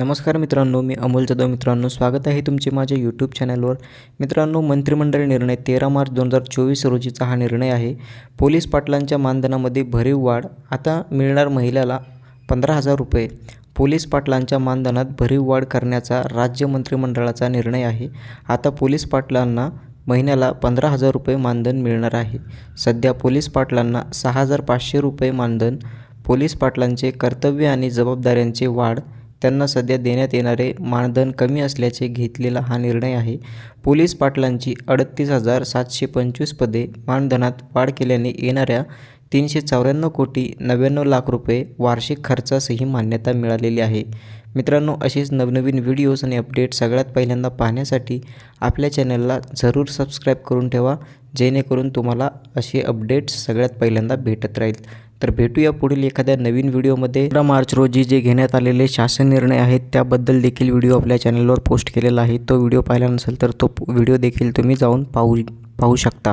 नमस्कार मित्रांनो मी अमोल जाधव. मित्रांनो स्वागत आहे तुमचे माझ्या यूट्यूब चॅनलवर मित्रांनो मंत्रिमंडळ निर्णय तेरा मार्च दोन हजार चोवीस रोजीचा हा निर्णय आहे. पोलीस पाटलांच्या मानधनामध्ये भरीव वाढ आता मिळणार महिलाला पंधरा हजार रुपये. पोलीस पाटलांच्या मानधनात भरीव वाढ करण्याचा राज्य मंत्रिमंडळाचा निर्णय आहे. आता पोलीस पाटलांना महिन्याला पंधरा हजार रुपये मानधन मिळणार आहे. सध्या पोलीस पाटलांना सहा हजार पाचशे रुपये मानधन पोलीस पाटलांचे कर्तव्य आणि जबाबदाऱ्यांचे वाढ त्यांना सध्या देण्यात येणारे मानधन कमी असल्याचे घेतलेला हा निर्णय आहे. पोलीस पाटलांची अडतीस हजार सातशे पंचवीस पदे मानधनात वाढ केल्याने येणाऱ्या तीनशे चौऱ्याण्णव कोटी नव्याण्णव लाख रुपये वार्षिक खर्चासही मान्यता मिळालेली आहे. मित्रांनो असेच नवनवीन व्हिडिओज आणि अपडेट सगळ्यात पहिल्यांदा पाहण्यासाठी आपल्या चॅनलला जरूर सबस्क्राईब करून ठेवा जेणेकरून तुम्हाला असे अपडेट्स सगळ्यात पहिल्यांदा भेटत राहील. तर भेटूया पुढील एखाद्या नवीन व्हिडिओमध्ये पंधरा मार्च रोजी जे घेण्यात आलेले शासन निर्णय आहेत त्याबद्दल देखील व्हिडिओ आपल्या चॅनलवर पोस्ट केलेला आहे. तो व्हिडिओ पाहिला नसेल तर तो व्हिडिओ देखील तुम्ही जाऊन पाहू पाहू शकता.